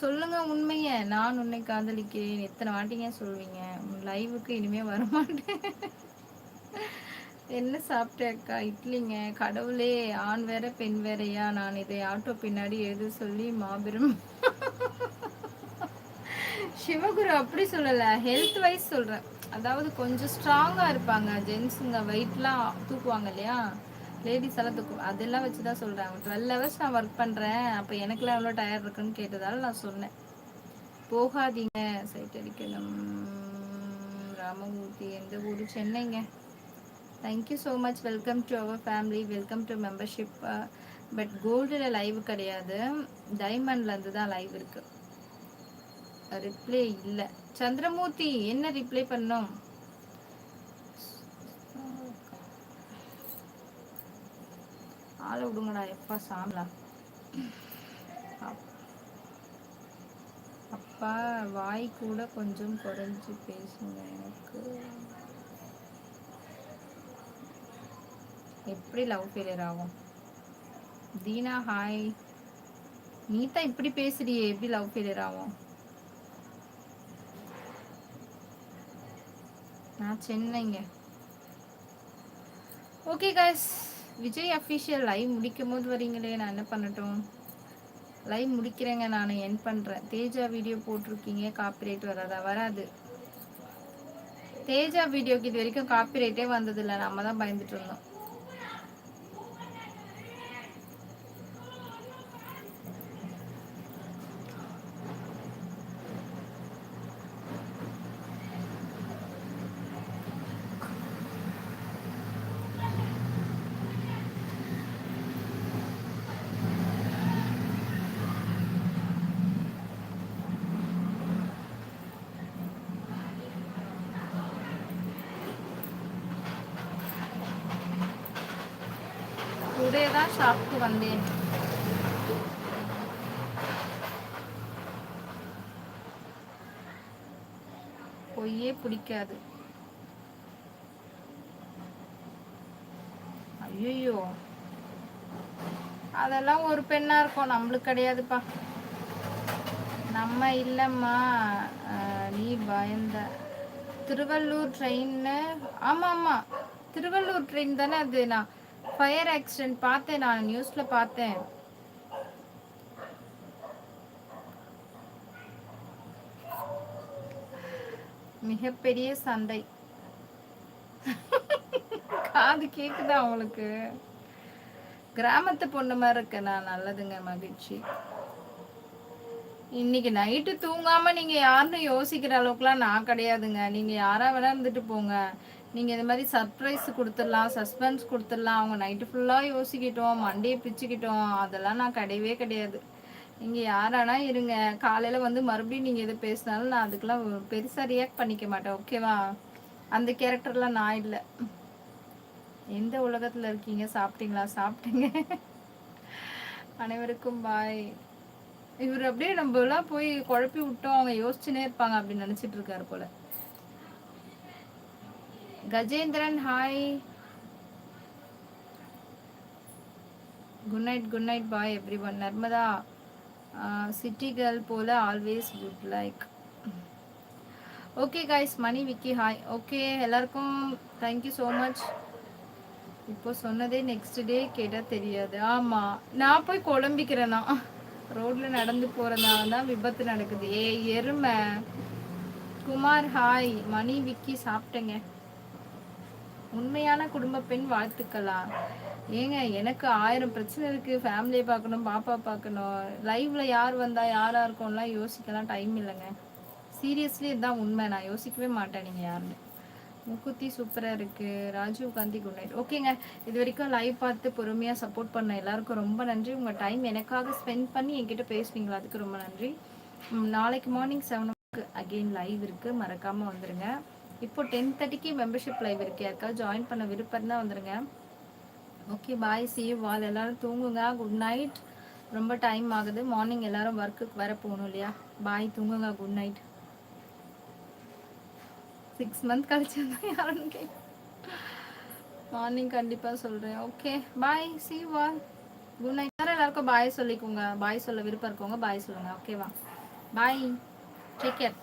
சொல்லுங்க உண்மைய. நான் உன்னை காதலிக்கிறேன். எத்தனை வாட்டிங்க சொல்வீங்க? லைவுக்கு இனிமே வரமாட்டேன். என்ன சாப்பிட்டேக்கா அக்கா? இட்லிங்க. கடவுளே ஆண் வேற பெண் வேறையா? நான் இதை ஆட்டோ பின்னாடி எழுத சொல்லி மாபெரும். சிவகுரு அப்படி சொல்லல. ஹெல்த் வைஸ் சொல்றேன். அதாவது கொஞ்சம் ஸ்ட்ராங்கா இருப்பாங்க. ஜென்ஸுங்க வெயிட்லாம் தூக்குவாங்க இல்லையா? லேடிஸ் எல்லாம் அதெல்லாம் வச்சு தான் சொல்கிறாங்க டுவெல் ஹவர்ஸ் நான் ஒர்க் பண்ணுறேன் அப்போ எனக்குலாம் எவ்வளோ டயர் இருக்குன்னு கேட்டதால நான் சொன்னேன். போகாதீங்க. சைட் அடிக்கணும். ராமமூர்த்தி எந்த ஊர்? சென்னைங்க. Thank you so much welcome to our family welcome to membership but கோல்டில் லைவ் கிடையாது. டைமண்ட்லேருந்து தான் லைவ் இருக்குது ரிப்ளை இல்லை. சந்திரமூர்த்தி என்ன ரிப்ளை பண்ணோம்? ஆளை விடுங்கடா எப்பா சாமிலா அப்பா வாய் கூட கொஞ்சம் குறைஞ்சி பேசுங்க எனக்கு. எப்படி லவ் ஃபெயிலியர் ஆகும்? தீனா ஹாய் நீ தான் இப்படி பேசுறியே எப்படி லவ் ஃபெயிலியர் ஆகும்? நான் சென்னைங்க. Okay guys Vijay official live முடிக்கும் போது வரீங்களே நான் என்ன பண்ணட்டும்? லைவ் முடிக்கிறேங்க நான் என் பண்ணுறேன் தேஜா வீடியோ போட்டிருக்கீங்க காப்பிரைட் வராதா? வராது. தேஜா வீடியோக்கு இது வரைக்கும் காப்பிரைட்டே வந்ததில்லை. நம்ம தான் பயந்துட்டு இருந்தோம். டுடே தான் சாப்பிட்டு வந்தேன் பொய்யே பிடிக்காது ஐயோ அதெல்லாம் ஒரு பெண்ணா இருக்கும் நம்மளுக்கு கிடையாதுப்பா நம்ம இல்லைம்மா நீ பயந்த திருவள்ளூர் ட்ரெயின்னு ஆமாம் ஆமாம் திருவள்ளூர் ட்ரெயின் தானே அது நான் ஃபயர் ஆக்சிடென்ட் பார்த்தேன் நான் நியூஸ்ல பார்த்தேன். மிகப்பெரிய சண்டை காது கேக்குதா உங்களுக்கு? கிராமத்து பொண்ணு மாதிரி இருக்கு நான் நல்லதுங்க மகிழ்ச்சி. இன்னைக்கு நைட்டு தூங்காம நீங்க யாருன்னு யோசிக்கிற அளவுக்குலாம் நான் கிடையாதுங்க. நீங்க யாரா வேணா இருந்துட்டு போங்க. நீங்கள் இது மாதிரி சர்ப்ரைஸ் கொடுத்துடலாம் சஸ்பென்ஸ் கொடுத்துடலாம். அவங்க நைட்டு ஃபுல்லாக யோசிக்கிட்டோம் மண்டையை பிச்சுக்கிட்டோம். அதெல்லாம் நான் கிடையவே கிடையாது. நீங்கள் யாரானா இருங்க. காலையில் வந்து மறுபடியும் நீங்கள் எது பேசினாலும் நான் அதுக்கெலாம் பெருசாக ரியாக்ட் பண்ணிக்க மாட்டேன். ஓகேவா அந்த கேரக்டர்லாம் நான் இல்லை. எந்த உலகத்தில் இருக்கீங்க? சாப்பிட்டீங்களா? சாப்பிட்டீங்க. அனைவருக்கும் பாய் இவர் அப்படியே நம்மலாம் போய் குழப்பி விட்டோம். அவங்க யோசிச்சுனே இருப்பாங்க அப்படின்னு நினச்சிட்டு இருக்காரு போல. Gajendran hi good night good night bye everyone Narmada city girl போல always good like okay guys Mani Vicky hi okay எல்லாருக்கும் தேங்க்யூ ஸோ மச் இப்போ சொன்னதே நெக்ஸ்ட் டே கேட்டால் தெரியாது. ஆமாம் நான் போய் குழம்பிக்கிறேன்னா ரோட்டில் நடந்து போகிறதுனால தான் விபத்து நடக்குது. ஏ எருமை. குமார் ஹாய் மணி விக்கி சாப்பிட்டேங்க. உண்மையான குடும்ப பெண் வாழ்த்துக்களா? ஏங்க எனக்கு ஆயிரம் பிரச்சனை இருக்கு. ஃபேமிலியை பார்க்கணும் பாப்பா பார்க்கணும். லைவ்ல யார் வந்தா யாரா இருக்கும்லாம் யோசிக்கலாம் டைம் இல்லைங்க. சீரியஸ்லி இதுதான் உண்மை. நான் யோசிக்கவே மாட்டேன் நீங்க யாருன்னு. முக்குத்தி சூப்பராக இருக்குது ராஜீவ் காந்தி குட் நைட் ஓகேங்க இது வரைக்கும் லைவ் பார்த்து பொறுமையாக சப்போர்ட் பண்ண எல்லாருக்கும் ரொம்ப நன்றி. உங்கள் டைம் எனக்காக ஸ்பெண்ட் பண்ணி என்கிட்ட பேசுவீங்களா அதுக்கு ரொம்ப நன்றி. நாளைக்கு morning seven o again live இருக்குது மறக்காமல் வந்துடுங்க இப்போ டென் தேர்ட்டிக்கு மெம்பர்ஷிப் லைவ் இருக்கு. யாருக்கா ஜாயின் பண்ண விருப்பம் தான் வந்துருங்க. ஓகே பாய் சி வால் எல்லாரும் தூங்குங்க. குட் நைட் ரொம்ப டைம் ஆகுது. மார்னிங் எல்லாரும் ஒர்க்குக்கு வர போகணும் இல்லையா? பாய் தூங்குங்க. குட் நைட் சிக்ஸ் மந்த் கழிச்சு யாருன்னு கேட்க மார்னிங் கண்டிப்பாக சொல்கிறேன் okay bye see y'all good night எல்லாருக்கும் பாய் சொல்லிக்கோங்க. பாய் சொல்ல விருப்பம் இருக்கவங்க பாய் சொல்லுங்கள் ஓகேவா பாய் டேக் கேர்